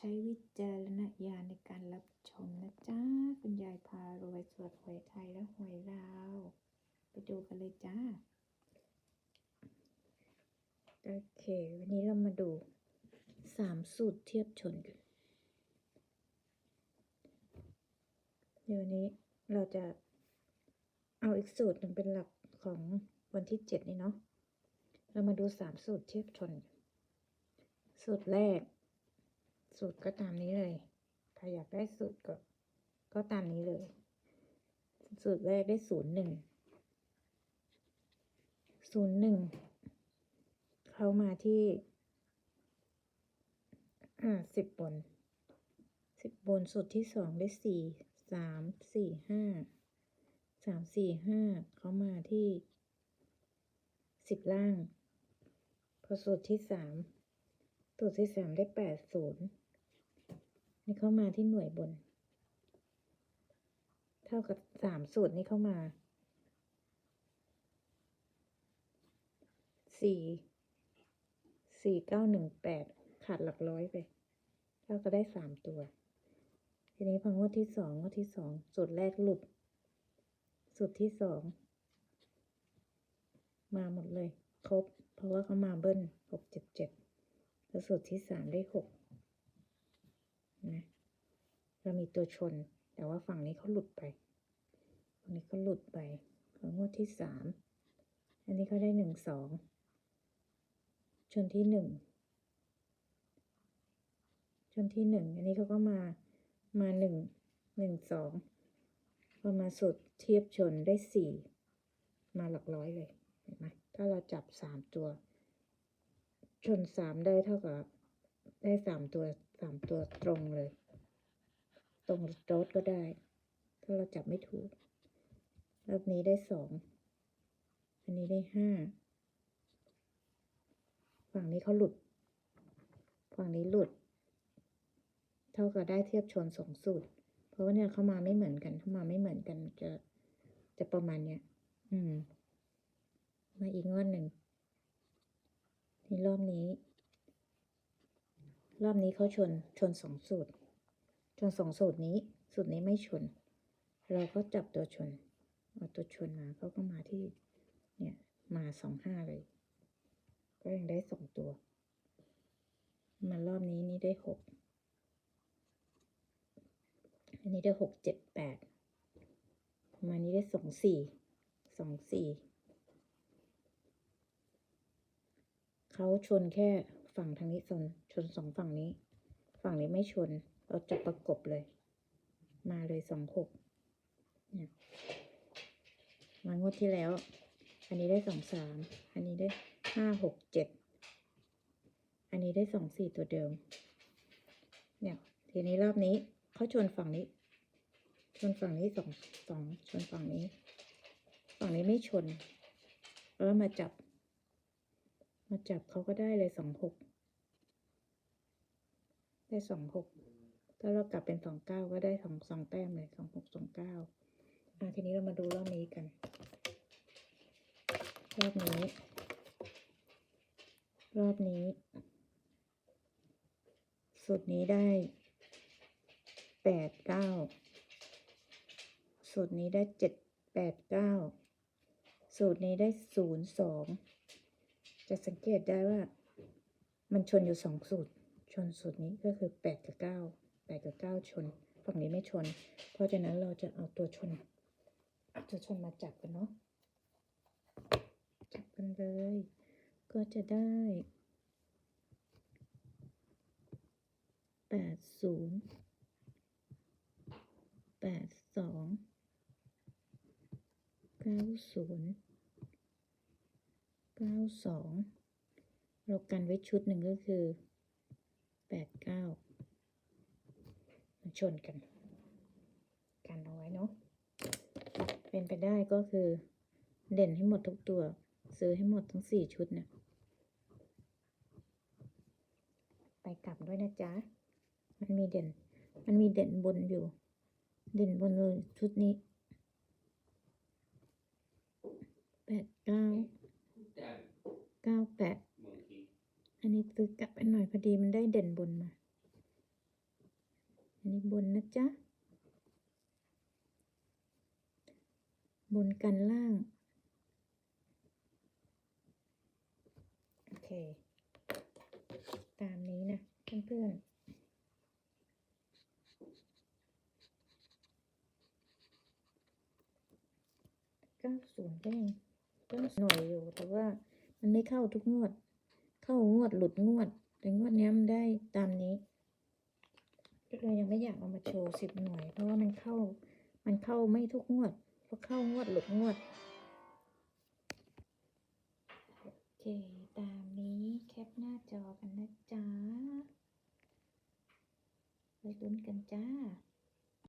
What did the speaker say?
ใช้วิจารณญาณในการรับชมนะจ๊ะ คุณยายพารวยสวดหวยไทยและหวยลาว ไปดูกันเลยจ้า โอเค วันนี้เรามาดูสามสูตรเทียบชนกัน เดี๋ยววันนี้เราจะเอาอีกสูตรหนึ่งเป็นหลักของวันที่เจ็ดนี่เนาะ เรามาดูสามสูตรเทียบชน สูตรแรก สูตรก็ตามนี้เลยใครอยากได้สูตรก็ ก็ตามนี้เลย สูตรแรกได้ศูนย์หนึ่งศูนย์หนึ่งเข้ามาที่อ่าสิบบนสิบบนสูตรที่สองได้สี่สามสี่ห้าสามสี่ห้าเข้ามาที่สิบล่าง พอสูตรที่สามสูตรที่สามได้แปดศูนย์ นี่เข้ามาที่หน่วยบน เท่ากับสามสูตรนี้เข้ามาสี่สี่เก้าหนึ่งแปดขาดหลักร้อยไปเท่าก็ได้สามตัว ทีนี้พองวดที่สองงวดที่สองสูตรแรกหลุด สูตรที่สองมาหมดเลย ครบ เพราะว่าเขามาเบิ้ลหกเจ็ดเจ็ดแล้วสูตรที่สามได้หก นะเรามีตัวชน แต่ว่าฝั่งนี้เขาหลุดไปฝั่งนี้เขาหลุดไปของงวดที่สามอันนี้เขาได้หนึ่งสองชนที่หนึ่งชนที่หนึ่งอันนี้เขาก็มามาหนึ่งหนึ่งสองพอมาสุดเทียบชนได้สี่มาหลักร้อยเลยเห็นไหมถ้าเราจับสามตัว ชนสามได้เท่ากับ ได้สามตัวสามตัวตรงเลย ตรงโต๊ดก็ได้ ถ้าเราจับไม่ถูกรอบนี้ได้สอง อันนี้ได้ห้า ฝั่งนี้เขาหลุด ฝั่งนี้หลุด เท่ากับได้เทียบชนสองสูตร เพราะว่าเนี่ยเขามาไม่เหมือนกันเขามาไม่เหมือนกันจะจะประมาณเนี้ย อืม มาอีกงวดหนึ่งทีรอบนี้ รอบนี้เขาชนชนสองสูตร ชนสองสูตรนี้ สูตรนี้ไม่ชน เราก็จับตัวชนเอาตัวชนมาเขาก็มาที่ เนี่ย มาสองห้าเลย ก็ยังได้สองตัว มารอบนี้นี่ได้หกอันนี้ได้หกเจ็ดแปดมานี้ได้สองสี่สองสี่เขาชนแค่ ฝั่งทางนี้ชนชนสองฝั่งนี้ ฝั่งนี้ไม่ชน เราจับประกบเลย มาเลยสองหกเนี่ยมางวดที่แล้ว อันนี้ได้สองสามอันนี้ได้ห้าหกเจ็ดอันนี้ได้สองสี่ตัวเดิม เนี่ยทีนี้รอบนี้เขาชนฝั่งนี้ ชนฝั่งนี้สองสองชนฝั่งนี้ ฝั่งนี้ไม่ชนแล้วมาจับ มาจับเขาก็ได้เลยสองหกได้สองหกถ้าเรากลับเป็นสองเก้าก็ได้สองสองแต้มเลยสองหกสองเก้าอะทีนี้เรามาดูรอบนี้กัน รอบนี้ รอบนี้สูตรนี้ได้แปดเก้าสูตรนี้ได้เจ็ดแปดเก้าสูตรนี้ได้ศูนย์สอง จะสังเกตได้ว่ามันชนอยู่สองสูตร ชนสูตรนี้ก็คือแปดกับเก้าแปดกับเก้าชน ฝั่งนี้ไม่ชน เพราะฉะนั้นเราจะเอาตัวชนเอาตัวชนมาจับกันเนาะ จับกันเลย ก็จะได้แปดศูนย์แปดสองเก้าศูนย์ เก้าสองเรากันไว้ชุดหนึ่งก็คือแปดเก้ามาชนกัน กันเอาไว้เนาะ เป็นไปได้ก็คือ เด่นให้หมดทุกตัว ซื้อให้หมดทั้งสี่ชุดนะไปกลับด้วยนะจ๊ะ มันมีเด่น มันมีเด่นบนอยู่ เด่นบนเลยชุดนี้แปดเก้า เก้าแปด อันนี้ซื้อกลับไปหน่อยพอดีมันได้เด่นบนมา อันนี้บนนะจ๊ะ บนกันล่าง โอเค ตามนี้นะเพื่อนๆก้าศูนย์ก็ยังก็หน่อยอยู่แต่ว่ามันไม่เข้าทุกงวด เข้างวดหลุดงวด แต่งวดนี้มันได้ตามนี้ก็เลยยังไม่อยากเอามาโชว์สิบหน่วย เพราะว่ามันเข้า มันเข้าไม่ทุกงวดเพราะเข้างวดหลุดงวดโอเคตามนี้แคปหน้าจอกันนะจ๊ะไปลุ้นกันจ้า